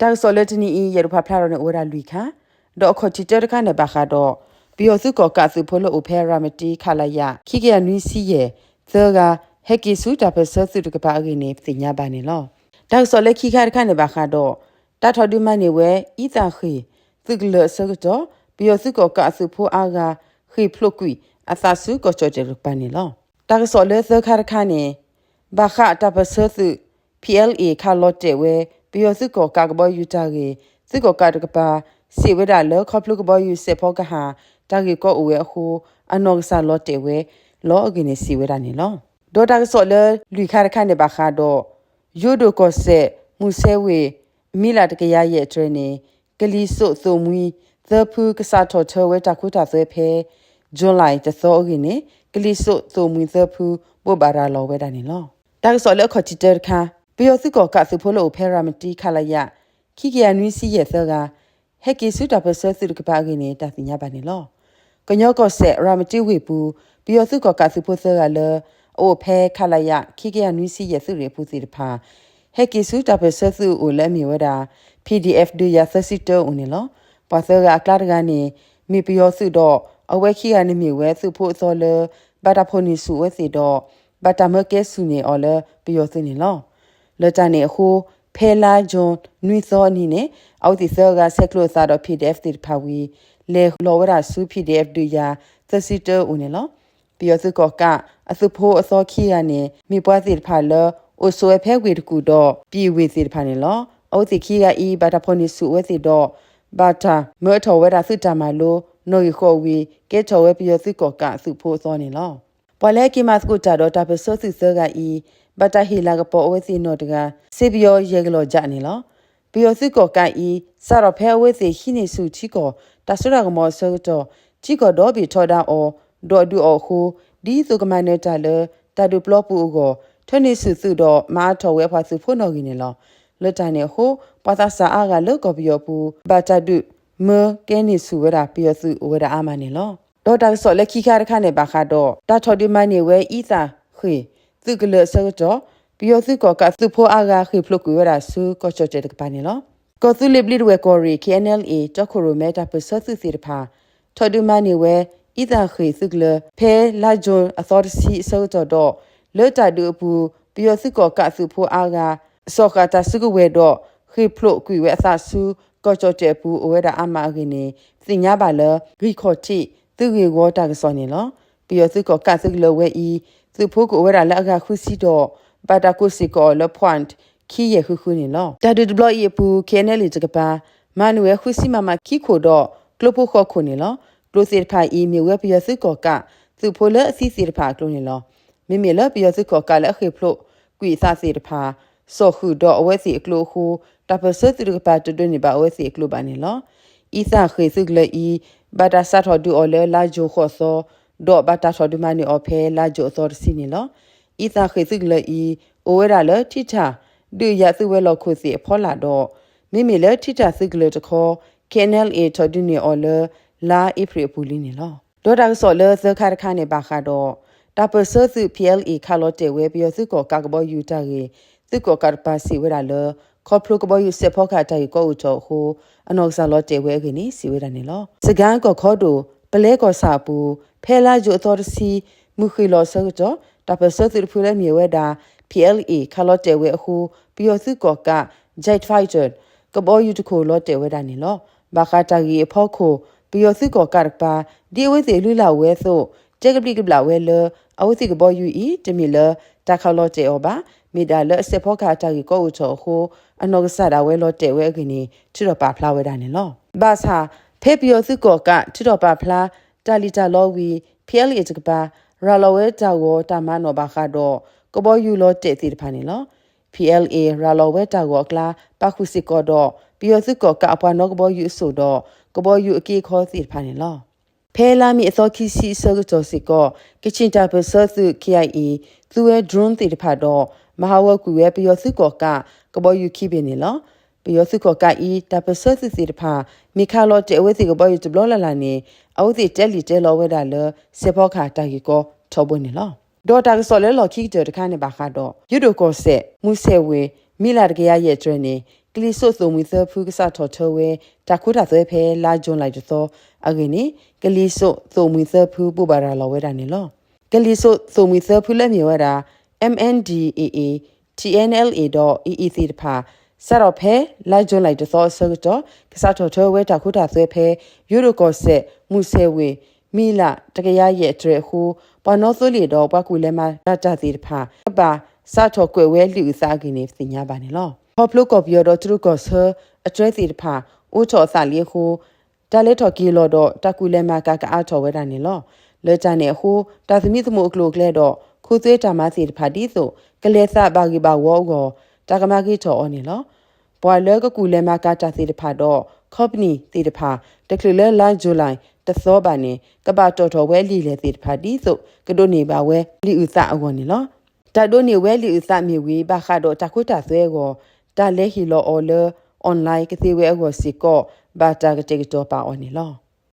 တာဆော်လက်တနီအီရဖဖလာရနေဝရလူခါဒေါ်ခေါချီတဲတခါနေပါခါတော့ဘီယိုစုကောကစုဖိုလိုအိုဖဲရာမတီခလာယခိကရနွီစီရဲ့သကဟက်ကီဆူတာပဆဆူတကပါအင်းနေပညာပါနေလောတာဆော်လက်ခိခါတခါနေပါခါတော့တာထော်ဒီမနေဝဲဤတာခီသကလဆကတော့ဘီယိုစုကောကစုဖိုအားကခိဖလုကွီအသဆုကောချောချေရပနေလောတာဆော်လက်သခါတခါနေဘာခတာပဆဆူ PLA ခါလော့တဲ့ဝဲ ဘီယိုစုကောကကဘောယူတာကေစုကောကတကပါစေဝဒလောခေါပလုကဘောယူစေဖောကဟာတာကေကောအဝဲအခုအနောဆာလော့တဲ့ဝဲလောအကင်းစီဝဒနေလောဒေါ်တာဆော်လလူခါရခနဲ့ဘာခါတော့ယိုဒိုကောဆေမူဆဲဝေမီလာတကရရဲ့ထရနေကလီဆုသုံမီသဖူကစားတော်ချဝဲတခုတာဆွဲဖဲဇွန်လိုက်တသောအကင်းနေကလီဆုသုံမီသဖူဘောဘာရာလောဝဲတာနေလောတာဆော်လခေါ်ချီတဲခါ ပီယိုစုကောကစုဖိုလိုဖဲရာမတီခလာယခိကရနွီစီရဲ့သကဟက်ကီစုတာပဆဆူကပါကင်းနေတာပညာပါနေလောကညောကောဆက်ရာမတီဝေပူပီယိုစုကောကစုဖိုဆကလအိုဖဲခလာယခိကရနွီစီရဲ့စုရပူစီတဖာဟက်ကီစုတာပဆဆူအိုလက်မီဝဒါ PDF ဒူရသစီတိုဦးနေလောပါသကအကလာတကနေမီပီယိုစုတော့အဝဲခိကနေမီဝဲစုဖို့စောလဘာတာဖိုနီစုဝဲစီတော့ဘာတာမကဲစုနေအော်လပီယိုစုနေလော လတနေခုဖဲလာဂျွန်နွိသောနီနေအောက်ဒီဆောကဆက်ကလိုသာတော့ PDF တိဖာဝီလေလောဝရာဆူ PDF ဒူယာသစီတဦးနေလောပြီးတော့သူကကအစုဖိုးအစောခီရနေမိပွားစီဖာလောအိုဆွဲဖဲဝေတကူတော့ပြည်ဝေစီဖာနေလောအောက်စီခီကဤဘာတာဖိုနီစုဝဲစီတော့ဘာတာမေထောဝဲတာစစ်တာမလို့နိုယခိုဝီကဲထောဝဲပြီးတော့သူကကအစုဖိုးစောနေလောပွာလဲကီမတ်ကူတာတော့တာပစောစစ်စကဤ ဘတာဟီလာကပေါ်ဝဲစီနောတကစေဘီယောရေကလောကြနေလောဘီယောစစ်ကောကိုင်ဤစရဖဲဝဲစီခိနေစုချီကောတဆရကမောဆောတော့ချီကောတော့ဘီထောဒါအောဒေါ်ဒူအောဟူဒီစုကမနေတာလေတဒူပလော့ပူကိုထနေစုစုတော့မာထော်ဝဲဖာစုဖို့နော်ကြီးနေလောလွတ်တိုင်နေဟိုပသစာအားကလောကောဘီယောပူဘာတဒူမကဲနေစုဝဲတာပီယောစုဝဲတာအာမနေလောဒေါ်တာဆော်လက်ခိခါရခနဲ့ဘာခါတော့တာထော်ဒီမနေဝဲဤသာခွေ သူကလဆောတော့ပြီးရသူကကသူဖိုအာဂါခိဖလုကူရဆူကောချောတဲ့ကပနေလောကောသူလေဘလီဝဲကောရီ KNLA တခုရိုမဲတာပစသူစီတဖာထော်ဒူမနီဝဲဣဒခိသုကလဖဲလာဂျွန်အသောရစီဆောတော့လောတာဒူပူပြီးရသူကကသူဖိုအာဂါစောကတာစုကဝဲတော့ခိဖလုကူဝဲအသဆူကောချောတဲ့ပူဝဲတာအမအကင်းနေစင်ညာပါလဂီခေါတိသူကေဝတာကစောနေလောပြီးရသူကကသူကလဝဲဤ သူဖိုးကိုဝဲတာလက်အခါခုစီတော့ဘာတာကိုစီကောလပွန့်ခီရခုခုနေလောတာဒူဒဘလီပူကေနယ်လီတကပါမနွေခုစီမမခီခိုတော့ကလပိုခေါခုနေလောကလိုစီဖိုင်အီမီဝဲပြစကောကသူဖိုလအစီစီတဖာကလိုနေလောမိမိလပြစကောကလည်းခေဖလို့ကွီစာစီတဖာစောခုတော့အဝဲစီအကလိုခုတပစတူကပါတူနေပါအဝဲစီအကလိုပါနေလောဤစာခေစုကလေဤဘာတာဆတ်တော်ဒူအော်လေလာဂျိုခောသော ဒေါ်ဘတာဆော်ဒီမနီအဖဲလာဂျိုသောစီနီလောဤသာခေစစ်လေဤအိုဝဲရလထိချာဒူရစုဝဲလောက်ခုစီအဖောလာတော့မိမိလေထိချာစစ်ကလေတခေါ် KNL A ထော်ဒူနီအော်လလာအဖရီပူလီနီလောဒေါ်တာဆော်လေသခါရခါနေပါခါတော့တာပဆစု PLA ခါလို့တေဝဲပြီးစုကောကာကဘောယူတာကေစုကောကာပါစီဝဲရလခေါပလိုကဘောယူစေဖောခါတိုင်ကိုဦးတော့ဟိုအနောဆာလို့တေဝဲကနေစီဝဲတာနေလောစကန်ကောခေါ်တို့ ပလဲကောစာပူဖဲလာဂျိုအတော်စီမူခီလောဆောကြောတပစသရဖူလဲမြေဝဲတာ PLA ခလော့တဲဝဲအခုပီယိုစုကောက Jet Fighter ကဘောယူတခိုလော့တဲဝဲတာနေလောဘာခတာကြီးအဖို့ခိုပီယိုစုကောကပါဒီဝဲစီလူလာဝဲဆိုတက်ကပလီကပလာဝဲလအဝစီကဘောယူဤတမီလတခလော့တဲောပါမိဒါလစဖောခတာကြီးကိုဦးချောခုအနောကဆတာဝဲလော့တဲဝဲခင်းနေချွတ်တော့ပါဖလာဝဲတာနေလောဘာသာ ဖေပီယိုစုကောကချွတ်တော့ပါဖလာတာလီတာလောဝီဖီအယ်လီတကပါရာလဝဲတာဝတာမနောဘာခါတော့ကဘောယူလောတဲ့စီတဖာနေလော PLA ရာလောဝဲတာကောကလာပခုစီကောတော့ပြီးရစစ်ကောကအပွားနောကဘောယူဆိုတော့ကဘောယူအကေခေါ်စီတဖာနေလောဖဲလာမီအစောခီစီဆောကြောစီကောကချင်တာပဆောစု KIE သူရဲ့ drone တီတဖာတော့မဟာဝကူရဲ့ပြီးရစစ်ကောကကဘောယူခိပနေလော ပယောစုကကဤတပဆဆစီတဖာမိခါလောတဲဝဲစီကဘောယူတဘလလလာနေအောစီတဲလီတဲလောဝဲတာလစေဖောခါတာကြီးကိုထောပွနေလောဒေါ်တာဆော်လဲလော်ခိတဲ့တခါနေပါခါတော့ယူဒိုကိုဆက်မူဆဲဝေမိလာတကရရဲ့ကျွဲနေကလီဆုသုံးမီသဖူကစားထော်ထောဝဲတခုတာသွဲဖဲလာဂျွန်လိုက်တော့အကင်းနီကလီဆုသုံးမီသဖူပူပါရာလောဝဲတာနေလောကလီဆုသုံးမီသဖူလက်မြေဝဲတာ MNDAA TNLA.EEC တဖာ ဆရာဖဲလိုက်ဂျွန်လိုက်တော့ဆောတော့ကစားထော်ထောဝဲတခုတာသွဲဖဲယူရိုကောဆက်မှုဆဲဝေမီလာတကရရဲ့အထရဟူပနောဆိုလီတော့ပကူလဲမှာဒတာစီတဖာပါစထော်ကွယ်ဝဲလူစားကင်းနေစညာပါနေလောဟောပလုကော်ပီယောတော့သူကောဆာအထရစီတဖာအိုချောစာလီဟူတာလက်ထော်ကီလောတော့တကူလဲမှာကကအားထော်ဝဲတာနေလောလဲချာနေဟူတာသမီသမုအကလိုကလဲတော့ခုသေးတာမစီတဖာဒီဆိုကလဲဆဘာဂီဘာဝေါကော တာကမဂီထော်အော်နေလောပွာလဲကကူလဲမှာကတာစီတဖာတော့ကော့ပနီတီတဖာတကလလဲလိုင်းဂျူလိုင်းတသောပါနေကပတော်တော်ဝဲလီလေစီတဖာဒီဆိုကဒိုနေပါဝဲလီဥစအဝနေလောတဒိုနေဝဲလီဥစမြေဝေးဘာခါတော့တခွတာဆွဲကိုတာလဲဟီလောအော်လအွန်လိုင်းကတိဝဲအောစီကောဘာတာကတိကတော့ပါအော်နေလော